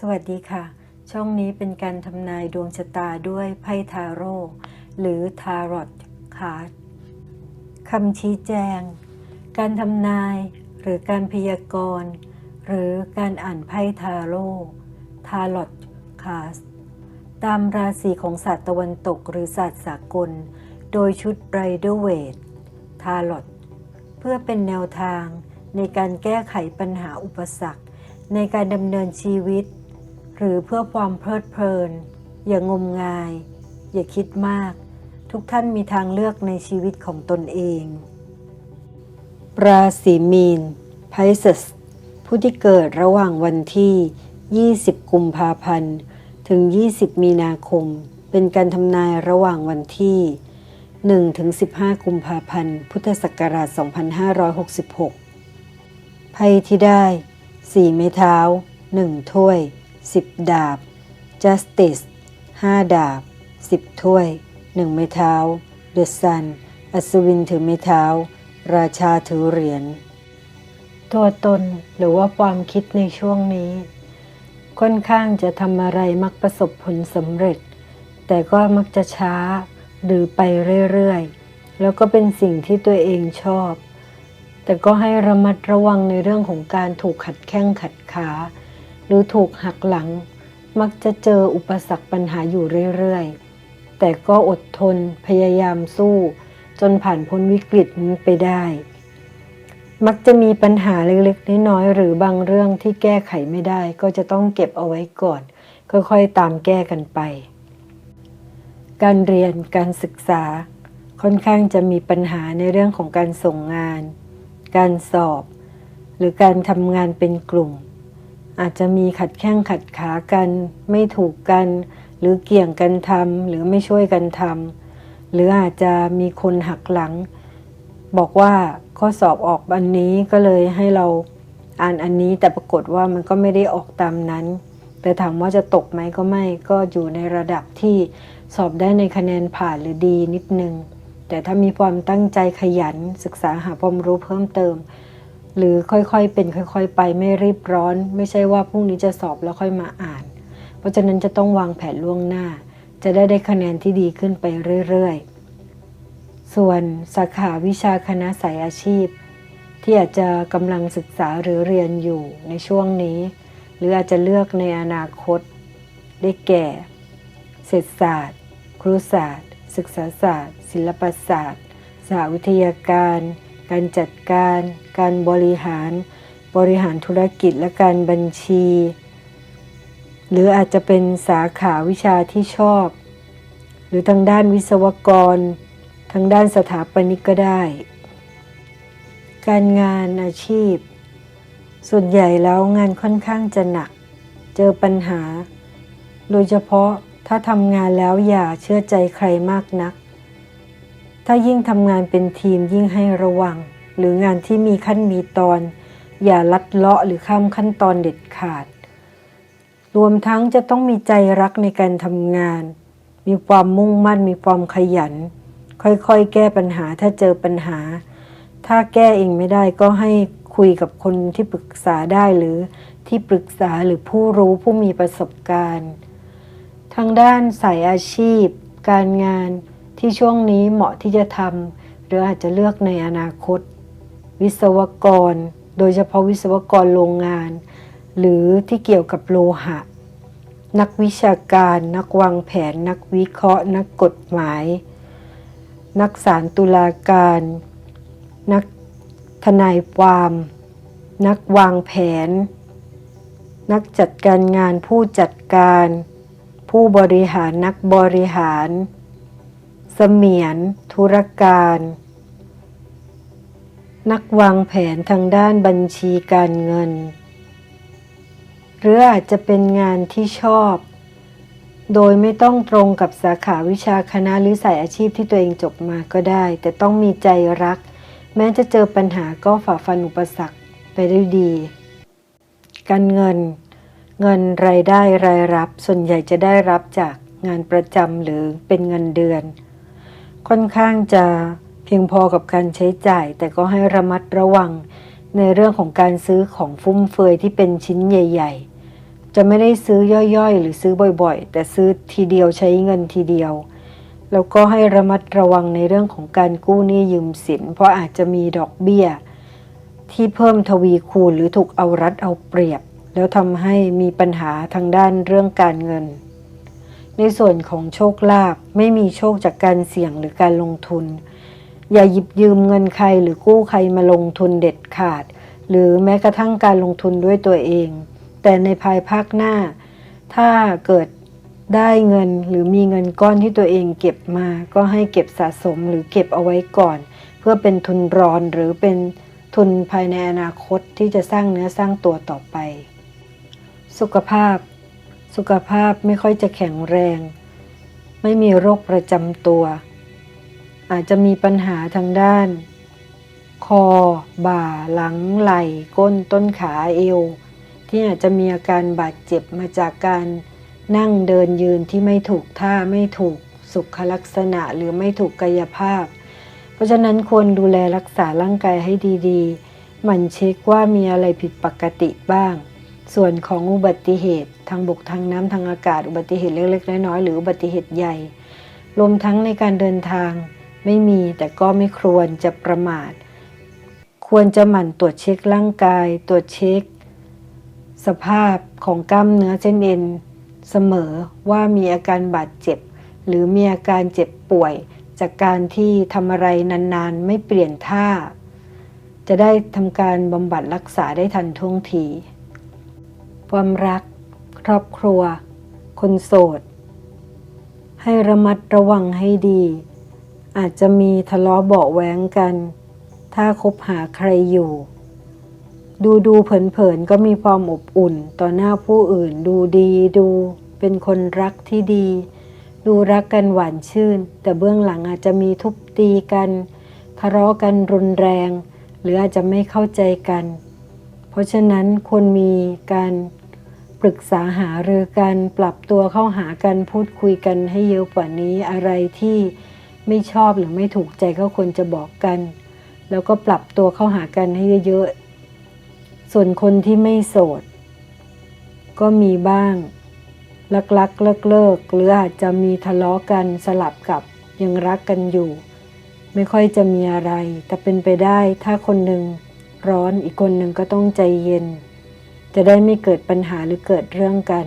สวัสดีค่ะ ช่องนี้เป็นการทำนายดวงชะตาด้วยไพ่ทาโร่หรือทารอตคาร์ดคำชี้แจง การทำนายหรือการพยากรณ์ หรือการอ่านไพ่ทาโร่ทารอตคาร์ดตามราศีของศาสตร์ตะวันตกหรือศาสตร์สากล โดยชุดไรเดอร์เวททารอตเพื่อเป็นแนวทางในการแก้ไขปัญหาอุปสรรค ในการดำเนินชีวิต หรือเพื่อความเพลิดเพลิน อย่างมงาย อย่าคิดมาก ทุกท่านมีทางเลือกในชีวิตของตนเอง ราศีมีน Pisces ผู้ที่เกิดระหว่างวันที่ 20 กุมภาพันธ์ ถึง 20 มีนาคม เป็นการทำนายระหว่างวันที่ 1 ถึง 15 กุมภาพันธ์ พุทธศักราช 2566ไพ่ที่ได้ 4 ไม้เท้า 1 ถ้วย 10 ดาบ Justice 5 ดาบ 10 ถ้วย 1 ไม้เท้า The Sun อัศวินถือไม้เท้า ราชาถือเหรียญ ตัวตนหรือว่าความคิดในช่วงนี้ ค่อนข้างจะทำอะไรมักประสบผลสำเร็จ แต่ก็มักจะช้าหรือไปเรื่อยๆ แล้วก็เป็นสิ่งที่ตัวเองชอบ แต่ก็ให้ระมัดระวังในเรื่องของการถูกขัดแข้งขัดขา หรือถูกหักหลัง มักจะเจออุปสรรคปัญหาอยู่เรื่อยๆ แต่ก็อดทนพยายามสู้ จนผ่านพ้นวิกฤตนี้ไปได้ มักจะมีปัญหาเล็กๆน้อยๆหรือบางเรื่องที่แก้ไขไม่ได้ ก็จะต้องเก็บเอาไว้ก่อน ค่อยๆตามแก้กันไป การเรียนการศึกษา ค่อนข้างจะมีปัญหาในเรื่องของการส่งงาน การสอบ หรือการทำงานเป็นกลุ่ม อาจจะมีขัดแข้งขัดขากัน ไม่ถูกกัน หรือเกี่ยงกันทำหรือไม่ช่วยกันทำหรืออาจจะมีคนหักหลัง บอกว่าข้อสอบออกอันนี้ก็เลยให้เราอ่านอันนี้แต่ปรากฏว่ามันก็ไม่ได้ออกตามนั้น แต่ถามว่าจะตกไหมก็ไม่ ก็อยู่ในระดับที่สอบได้ในคะแนนผ่านหรือดีนิดนึง แต่ถ้ามีความตั้งใจขยันศึกษาหาความรู้เพิ่มเติม หรือค่อยๆ เป็นค่อยๆ ไปไม่รีบร้อน ไม่ใช่ว่าพรุ่งนี้จะสอบแล้วค่อยมาอ่าน เพราะฉะนั้นจะต้องวางแผนล่วงหน้า จะได้ได้คะแนนที่ดีขึ้นไปเรื่อยๆ ส่วนสาขาวิชาคณะสายอาชีพ ที่อาจจะกำลังศึกษาหรือเรียนอยู่ในช่วงนี้ หรืออาจจะเลือกในอนาคต ได้แก่ เศรษฐศาสตร์ ครุศาสตร์ ศึกษาศาสตร์ ศิลปศาสตร์สหวิทยาการ การจัดการ การบริหาร บริหารธุรกิจและการบัญชี หรืออาจจะเป็นสาขาวิชาที่ชอบ หรือทางด้านวิศวกร ทางด้านสถาปนิกก็ได้ การงานอาชีพ ส่วนใหญ่แล้วงานค่อนข้างจะหนัก เจอปัญหา โดยเฉพาะถ้าทำงานแล้วอย่าเชื่อใจใครมากนัก ถ้ายิ่งทำงานเป็นทีมยิ่งให้ระวัง หรืองานที่มีขั้นมีตอน อย่าลัดเลาะหรือข้ามขั้นตอนเด็ดขาด รวมทั้งจะต้องมีใจรักในการทำงาน มีความมุ่งมั่นมีความขยัน ค่อยๆ แก้ปัญหาถ้าเจอปัญหา ถ้าแก้เองไม่ได้ก็ให้คุยกับคนที่ปรึกษาได้หรือที่ปรึกษาหรือผู้รู้ผู้มีประสบการณ์ ทางด้านสายอาชีพ การงาน ที่ช่วงนี้เหมาะที่จะทำหรืออาจจะเลือกในอนาคต วิศวกร โดยเฉพาะวิศวกรโรงงาน หรือที่เกี่ยวกับโลหะ นักวิชาการ นักวางแผน นักวิเคราะห์ นักกฎหมาย นักสารตุลาการ นักทนายความ นักวางแผน นักจัดการงานผู้จัดการ ผู้บริหารนักบริหาร เสมียน ธุรการ นักวางแผนทางด้านบัญชีการเงิน หรืออาจจะเป็นงานที่ชอบ โดยไม่ต้องตรงกับสาขาวิชาคณะหรือสายอาชีพที่ตัวเองจบมาก็ได้ แต่ต้องมีใจรัก แม้จะเจอปัญหาก็ฝ่าฟันอุปสรรคไปได้ดี การเงิน เงินรายได้รายรับส่วนใหญ่จะได้รับจากงานประจำหรือเป็นเงินเดือน ค่อนข้างจะเพียงพอกับการใช้จ่าย แต่ก็ให้ระมัดระวังในเรื่องของการซื้อของฟุ่มเฟือยที่เป็นชิ้นใหญ่ ๆ จะไม่ได้ซื้อย่อยๆ หรือซื้อบ่อยๆ แต่ซื้อทีเดียวใช้เงินทีเดียว แล้วก็ให้ระมัดระวังในเรื่องของการกู้หนี้ยืมสิน เพราะอาจจะมีดอกเบี้ย ที่เพิ่มทวีคูณหรือถูกเอารัดเอาเปรียบ แล้วทำให้มีปัญหาทางด้านเรื่องการเงิน ในส่วนของโชคลาภไม่มีโชคจากการเสี่ยงหรือการลงทุน อย่าหยิบยืมเงินใครหรือกู้ใครมาลงทุนเด็ดขาด หรือแม้กระทั่งการลงทุนด้วยตัวเอง แต่ในภายภาคหน้า ถ้าเกิดได้เงินหรือมีเงินก้อนที่ตัวเองเก็บมา ก็ให้เก็บสะสมหรือเก็บเอาไว้ก่อน เพื่อเป็นทุนรอนหรือเป็นทุนภายในอนาคตที่จะสร้างเนื้อสร้างตัวต่อไป สุขภาพ สุขภาพไม่ค่อยจะแข็งแรง ไม่มีโรคประจำตัว อาจจะมีปัญหาทางด้าน คอ บ่า หลัง ไหล่ ก้น ต้นขาเอว ที่อาจจะมีอาการบาดเจ็บมาจากการนั่งเดินยืนที่ไม่ถูกท่าไม่ถูกสุขลักษณะหรือไม่ถูกกายภาพ เพราะฉะนั้นควรดูแลรักษาร่างกายให้ดีๆหมันเช็คว่ามีอะไรผิดปกติบ้าง ส่วนของอุบัติเหตุ ทางบกทางน้ำทางอากาศ อุบัติเหตุเล็กๆน้อยๆหรืออุบัติเหตุใหญ่ รวมทั้งในการเดินทางไม่มีแต่ก็ไม่ควรจะประมาท ควรจะหมั่นตรวจเช็คร่างกาย ตรวจเช็ค สภาพของกล้ามเนื้อเส้นเอ็นเสมอว่ามีอาการบาดเจ็บ หรือมีอาการเจ็บป่วย จากการที่ทำอะไรนานๆ ไม่เปลี่ยนท่า จะได้ทำการบำบัดรักษาได้ทันท่วงที ความรัก ครอบครัว คนโสด ให้ระมัดระวังให้ดี อาจจะมีทะเลาะเบาะแว้งกัน ถ้าคบหาใครอยู่ ดูดูเผินๆก็มีความอบอุ่นต่อหน้าผู้อื่นดูดีดูเป็นคนรักที่ดี ดูรักกันหวานชื่น แต่เบื้องหลังอาจจะมีทุบตีกัน ทะเลาะกันรุนแรง หรืออาจจะไม่เข้าใจกัน ราะฉะนั้นควรมีการปรึกษาหารือกันปรับตัวเข้าหากันพูดคุยกันให้เยอะกว่านี้อะไรที่ไม่ชอบหรือไม่ถูกใจก็ควรจะบอกกัน แล้วก็ปรับตัวเข้าหากันให้เยอะๆส่วนคนที่ไม่โสด ก็มีบ้าง ลักลักเลิกเลิกหรืออาจจะมีทะเลาะกันสลับกับยังรักกันอยู่ ไม่ค่อยจะมีอะไร แต่เป็นไปได้ถ้าคนหนึ่ง ร้อนอีกคนหนึ่งก็ต้องใจเย็น จะได้ไม่เกิดปัญหาหรือเกิดเรื่องกัน